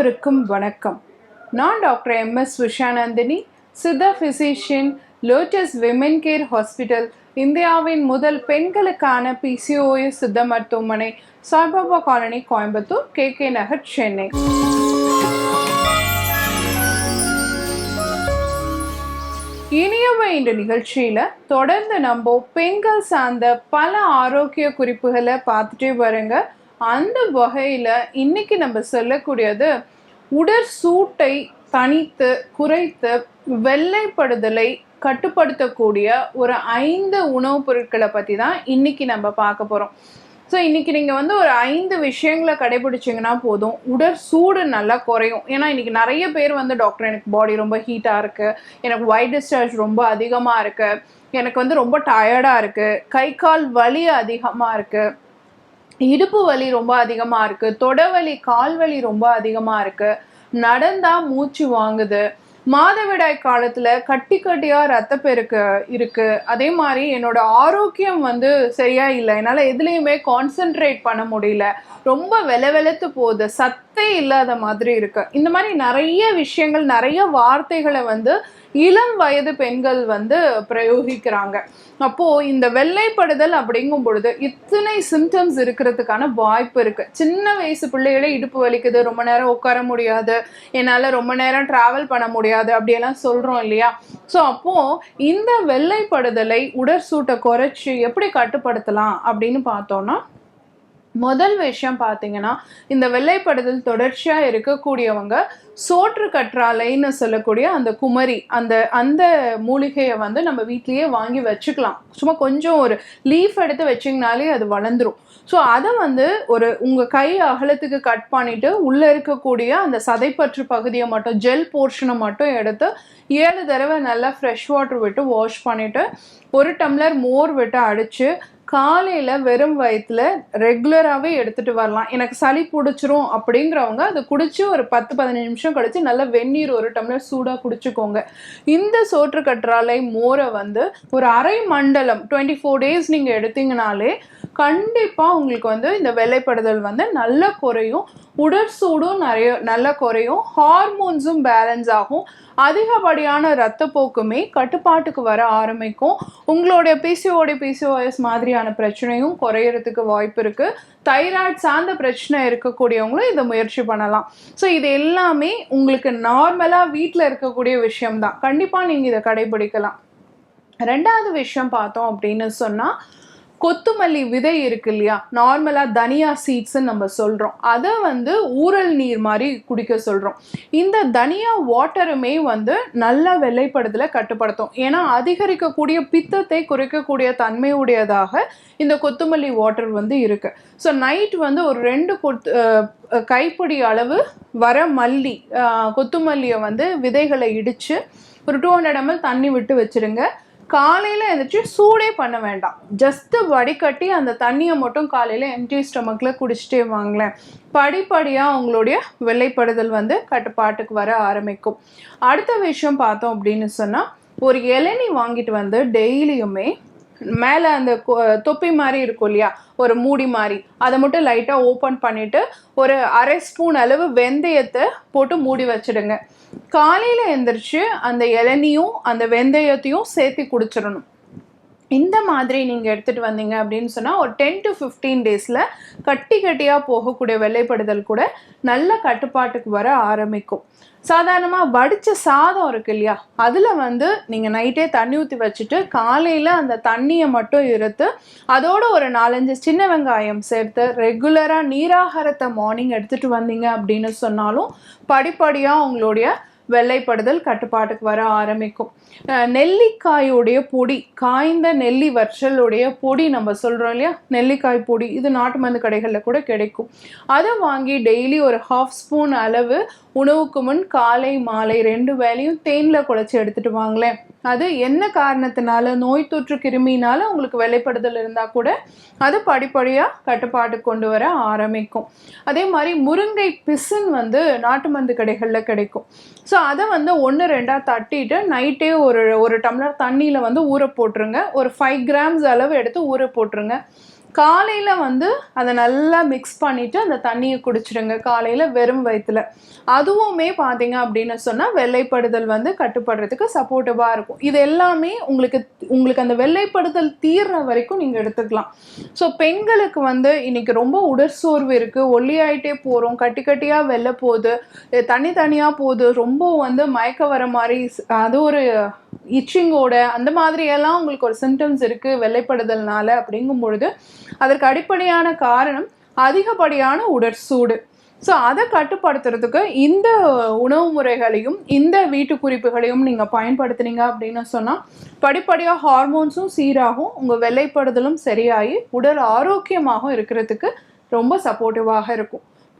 அனைவருக்கும் வணக்கம். நான் doctor M. S. Vishanandini Siddha physician lotus women care hospital இந்தியாவின் முதல் பெண்களுக்கான பிசிஓஎஸ் சித்த மருத்துவமனை Saibaba colony Coimbatore K. K. Nagar Chennai. இனியவை இந்த நிகழ்ச்சியில் தொடர்ந்து நம்ம பெண்கள் சார்ந்த பல ஆரோக்கிய குறிப்புகளை பார்த்துட்டே வரங்க. அந்த வகையில் இன்னைக்கு நம்ம சொல்லக்கூடியது உடற் சூட்டை தனித்து குறைத்து வெள்ளைப்படுதலை கட்டுப்படுத்தக்கூடிய ஒரு ஐந்து உணவுப் பொருட்களை பற்றி தான் இன்னைக்கு நம்ம பார்க்க போகிறோம் ஸோ இன்னைக்கு நீங்கள் வந்து ஒரு ஐந்து விஷயங்களை கடைபிடிச்சிங்கன்னா போதும். உடற் சூடு நல்லா குறையும். ஏன்னா இன்னைக்கு நிறைய பேர் வந்து டாக்டர் எனக்கு பாடி ரொம்ப ஹீட்டாக இருக்குது எனக்கு ஒயிட் டிஸ்சார்ஜ் ரொம்ப அதிகமாக இருக்குது எனக்கு வந்து ரொம்ப டயர்டாக இருக்குது கை கால் வலி அதிகமாக இருக்குது இடுப்பு வலி ரொம்ப அதிகமாக இருக்குது தொட வலி கால் வலி ரொம்ப அதிகமாக இருக்குது நடந்தால் மூச்சு வாங்குது. மாதவிடாய் காலத்தில் கட்டி கட்டியாக ரத்தப்பெருக்கு இருக்குது அதே மாதிரி என்னோட ஆரோக்கியம் வந்து சரியா இல்லை. என்னால் எதுலேயுமே கான்சென்ட்ரேட் பண்ண முடியல. ரொம்ப வெல வெலத்து போகுது. சத்தே இல்லாத மாதிரி இருக்குது இந்த மாதிரி நிறைய விஷயங்கள் நிறைய வார்த்தைகளை வந்து இளம் வயது பெண்கள் வந்து பிரயோகிக்கிறாங்க. அப்போ இந்த வெள்ளைப்படுதல் அப்படிங்கும் பொழுது இத்தனை சிம்டம்ஸ் இருக்கிறதுக்கான வாய்ப்பு இருக்கு. சின்ன வயசு பிள்ளைகளே இடுப்பு வலிக்குது ரொம்ப நேரம் உட்கார முடியாது என்னால ரொம்ப நேரம் டிராவல் பண்ண முடியாது அப்படியெல்லாம் சொல்றோம் இல்லையா? ஸோ அப்போ இந்த வெள்ளைப்படுதலை உடற்சூட்டை குறைச்சி எப்படி கட்டுப்படுத்தலாம் அப்படின்னு பார்த்தோம்னா முதல் விஷயம் பார்த்தீங்கன்னா இந்த வெள்ளைப்படுதல் தொடர்ச்சியாக இருக்கக்கூடியவங்க சோற்று கற்றாலைன்னு சொல்லக்கூடிய அந்த குமரி அந்த அந்த மூலிகையை வந்து நம்ம வீட்லேயே வாங்கி வச்சுக்கலாம். சும்மா கொஞ்சம் ஒரு லீஃப் எடுத்து வச்சிங்கனாலே அது வளர்ந்துரும். ஸோ அதை வந்து ஒரு உங்கள் கை அகலத்துக்கு கட் பண்ணிவிட்டு உள்ளே இருக்கக்கூடிய அந்த சதைப்பற்று பகுதியை மட்டும் ஜெல் போர்ஷனை மட்டும் எடுத்து ஏழு தடவை நல்லா ஃப்ரெஷ் வாட்டர் விட்டு வாஷ் பண்ணிவிட்டு ஒரு டம்ளர் மோர் விட்டு அடித்து காலையில் வெறும் வயிற்றுல ரெகுலராகவே எடுத்துகிட்டு வரலாம். எனக்கு சளி பிடிச்சிரும் அப்படிங்கிறவங்க அதை குடிச்சு ஒரு பத்து பதினஞ்சு நிமிஷம் கழிச்சு நல்லா வெந்நீர் ஒரு டம்ளர் சூடாக குடிச்சுக்கோங்க. இந்த சோற்று கற்றாழை மோரை வந்து ஒரு அரை மண்டலம் டுவெண்ட்டி ஃபோர் டேஸ் நீங்கள் எடுத்தீங்கனாலே கண்டிப்பாக உங்களுக்கு வந்து இந்த வெள்ளைப்படுதல் வந்து நல்ல குறையும். உடற்சூடும் நிறைய நல்ல குறையும். ஹார்மோன்ஸும் பேலன்ஸ் ஆகும். அதிகப்படியான ரத்தப்போக்குமே கட்டுப்பாட்டுக்கு வர ஆரம்பிக்கும். உங்களுடைய பிசிஓடி பிசிஓஎஸ் மாதிரியான பிரச்சனையும் குறையறதுக்கு வாய்ப்பு இருக்குது தைராய்டு சார்ந்த பிரச்சனை இருக்கக்கூடியவங்களும் இதை முயற்சி பண்ணலாம். ஸோ இது எல்லாமே உங்களுக்கு நார்மலாக வீட்டில் இருக்கக்கூடிய விஷயம்தான். கண்டிப்பாக நீங்கள் இதை கடைபிடிக்கலாம். ரெண்டாவது விஷயம் பார்த்தோம் அப்படின்னு சொன்னால் கொத்துமல்லி விதை இருக்கு இல்லையா? நார்மலாக தனியா சீட்ஸ்ன்னு நம்ம சொல்கிறோம் அதை வந்து ஊறல் நீர் மாதிரி குடிக்க சொல்கிறோம் இந்த தனியா வாட்டருமே வந்து நல்ல வெள்ளைப்படுதலை கட்டுப்படுத்தும். ஏன்னா அதிகரிக்கக்கூடிய பித்தத்தை குறைக்கக்கூடிய தன்மையுடையதாக இந்த கொத்துமல்லி வாட்டர் வந்து இருக்கு. ஸோ நைட் வந்து ஒரு ரெண்டு கொத்து கைப்பிடி அளவு வர மல்லி கொத்துமல்லியை வந்து விதைகளை இடித்து ஒரு டூ ஹண்ட்ரட் எம்எல் தண்ணி விட்டு வச்சுருங்க. காலையில் எழுந்திரிச்சு சூடே பண்ண வேண்டாம். ஜஸ்ட்டு வடிகட்டி அந்த தண்ணியை மட்டும் காலையில் எம்டி ஸ்டொமக்கில் குடிச்சிட்டே வாங்களேன். படிப்படியாக உங்களுடைய வெள்ளைப்படுதல் வந்து கட்டுப்பாட்டுக்கு வர ஆரம்பிக்கும். அடுத்த விஷயம் பார்த்தோம் அப்படின்னு சொன்னால் ஒரு இளநி வாங்கிட்டு வந்து டெய்லியுமே மேலே அந்த தொப்பி மாதிரி இருக்கும் இல்லையா? ஒரு மூடி மாதிரி. அதை மட்டும் லைட்டாக ஓப்பன் பண்ணிவிட்டு ஒரு அரை ஸ்பூன் அளவு வெந்தயத்தை போட்டு மூடி வச்சிடுங்க. காலையில் எந்திரிச்சு அந்த இளநியும் அந்த வெந்தயத்தையும் சேர்த்து குடிச்சிடணும். இந்த மாதிரி நீங்கள் எடுத்துகிட்டு வந்தீங்க அப்படின்னு சொன்னால் ஒரு டென் டு ஃபிஃப்டீன் டேஸில் கட்டி கட்டியாக போகக்கூடிய வெள்ளைப்படுதல் கூட நல்ல கட்டுப்பாட்டுக்கு வர ஆரம்பிக்கும். சாதாரணமாக வடித்த சாதம் இருக்கு இல்லையா? அதில் வந்து நீங்கள் நைட்டே தண்ணி ஊற்றி வச்சுட்டு காலையில் அந்த தண்ணியை மட்டும் இருத்து அதோட ஒரு நாலஞ்சு சின்ன வெங்காயம் சேர்த்து ரெகுலராக நீராகாரத்தை மார்னிங் எடுத்துகிட்டு வந்தீங்க அப்படின்னு சொன்னாலும் படிப்படியாக உங்களுடைய வெள்ளைப்படுதல் கட்டுப்பாட்டுக்கு வர ஆரம்பிக்கும். நெல்லிக்காயோடைய பொடி காய்ந்த நெல்லி வற்றலுடைய பொடி நம்ம சொல்கிறோம் இல்லையா? நெல்லிக்காய் பொடி இது நாட்டு மருந்து கடைகளில் கூட கிடைக்கும். அதை வாங்கி டெய்லி ஒரு ஹாஃப் ஸ்பூன் அளவு உணவுக்கு முன் காலை மாலை ரெண்டு வேலையும் தேனில் குழச்சி எடுத்துட்டு வாங்களேன். அது என்ன காரணத்தினால நோய் தொற்று கிருமினால உங்களுக்கு வெளிப்படுதல் இருந்தால் கூட அது படிப்படியாக கட்டுப்பாடு கொண்டு வர ஆரம்பிக்கும். அதே மாதிரி முருங்கை பிசின் வந்து நாட்டு மருந்து கடைகளில் கிடைக்கும். ஸோ அதை வந்து ஒன்று ரெண்டாக தட்டிட்டு நைட்டே ஒரு ஒரு டம்ளர் தண்ணியில் வந்து ஊற போட்டுருங்க. ஒரு ஃபைவ் கிராம்ஸ் அளவு எடுத்து ஊற போட்டுருங்க. காலையில் வந்து அதை நல்லா மிக்ஸ் பண்ணிவிட்டு அந்த தண்ணியை குடிச்சிடுங்க. காலையில் வெறும் வயிற்றுல அதுவுமே பார்த்தீங்க அப்படின்னு சொன்னால் வெள்ளைப்படுதல் வந்து கட்டுப்படுறதுக்கு சப்போர்ட்டிவாக இருக்கும். இது எல்லாமே உங்களுக்கு உங்களுக்கு அந்த வெள்ளைப்படுதல் தீர்ற வரைக்கும் நீங்கள் எடுத்துக்கலாம். ஸோ பெண்களுக்கு வந்து இன்னைக்கு ரொம்ப உடற்சோர்வு இருக்குது ஒல்லியாயிட்டே போகிறோம் கட்டி கட்டியாக வெளில போகுது. தனித்தனியாக தனியாக போகுது. ரொம்ப வந்து மயக்க வர மாதிரி அது ஒரு இச்சிங்கோட அந்த மாதிரியெல்லாம் உங்களுக்கு ஒரு சிம்டம்ஸ் இருக்குது வெள்ளைப்படுதல்னால அப்படிங்கும் பொழுது அதற்கு அடிப்படையான காரணம் அதிகப்படியான உடற்சூடு. ஸோ அதை கட்டுப்படுத்துறதுக்கு இந்த உணவு முறைகளையும் இந்த வீட்டு குறிப்புகளையும் நீங்கள் பயன்படுத்துனீங்க அப்படின்னு சொன்னால் படிப்படியாக ஹார்மோன்ஸும் சீராகும் உங்கள் வெள்ளைப்படுதலும் சரியாகி உடல் ஆரோக்கியமாகவும் இருக்கிறதுக்கு ரொம்ப சப்போர்ட்டிவாக இருக்கும்.